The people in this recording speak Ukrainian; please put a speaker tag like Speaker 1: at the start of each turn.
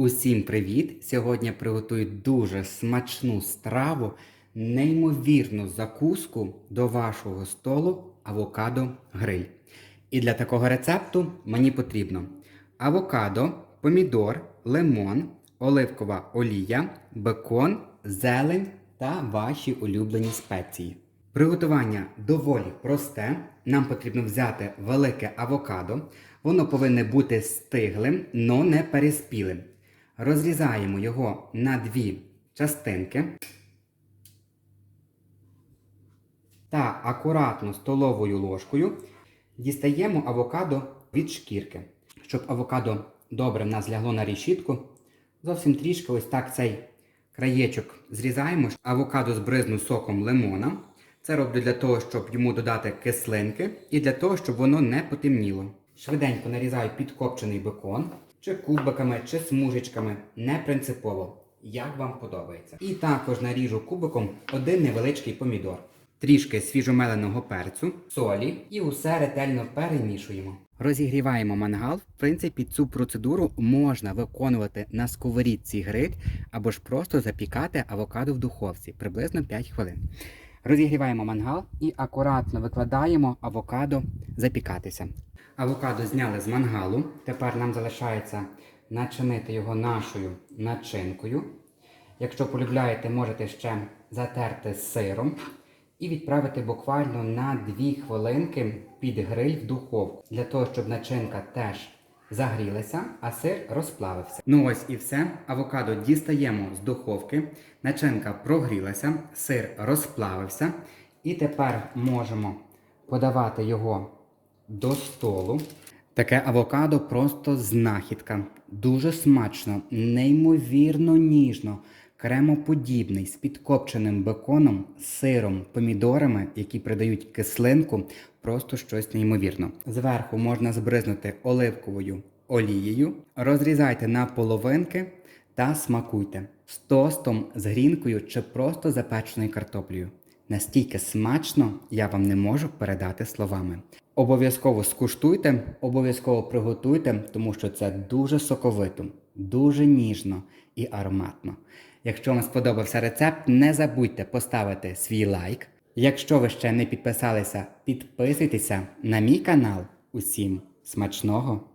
Speaker 1: Усім привіт! Сьогодні приготую дуже смачну страву, неймовірну закуску до вашого столу авокадо гриль. І для такого рецепту мені потрібно авокадо, помідор, лимон, оливкова олія, бекон, зелень та ваші улюблені спеції. Приготування доволі просте. Нам потрібно взяти велике авокадо. Воно повинне бути стиглим, но не переспілим. Розрізаємо його на дві частинки та акуратно столовою ложкою дістаємо авокадо від шкірки. Щоб авокадо добре в нас лягло на рішітку, зовсім трішки ось так цей краєчок зрізаємо. Авокадо збризну соком лимона. Це роблю для того, щоб йому додати кислинки і для того, щоб воно не потемніло. Швиденько нарізаю підкопчений бекон, чи кубиками, чи смужечками, не принципово, як вам подобається. І також наріжу кубиком один невеличкий помідор, трішки свіжомеленого перцю, солі і усе ретельно перемішуємо. Розігріваємо мангал. В принципі, цю процедуру можна виконувати на сковорідці гриль або ж просто запікати авокадо в духовці приблизно 5 хвилин. Розігріваємо мангал і акуратно викладаємо авокадо запікатися. Авокадо зняли з мангалу. Тепер нам залишається начинити його нашою начинкою. Якщо полюбляєте, можете ще затерти сиром і відправити буквально на 2 хвилинки під гриль в духовку, для того, щоб начинка теж загрілася, а сир розплавився. Ну ось і все. Авокадо дістаємо з духовки, начинка прогрілася, сир розплавився. І тепер можемо подавати його до столу. Таке авокадо просто знахідка. Дуже смачно, неймовірно ніжно, кремоподібний з підкопченим беконом, сиром, помідорами, які придають кислинку, просто щось неймовірно. Зверху можна збризнути оливковою олією, розрізайте на половинки та смакуйте з тостом, з грінкою чи просто запеченою картоплею. Настільки смачно я вам не можу передати словами. Обов'язково скуштуйте, обов'язково приготуйте, тому що це дуже соковито, дуже ніжно і ароматно. Якщо вам сподобався рецепт, не забудьте поставити свій лайк. Якщо ви ще не підписалися, підписуйтеся на мій канал. Усім смачного!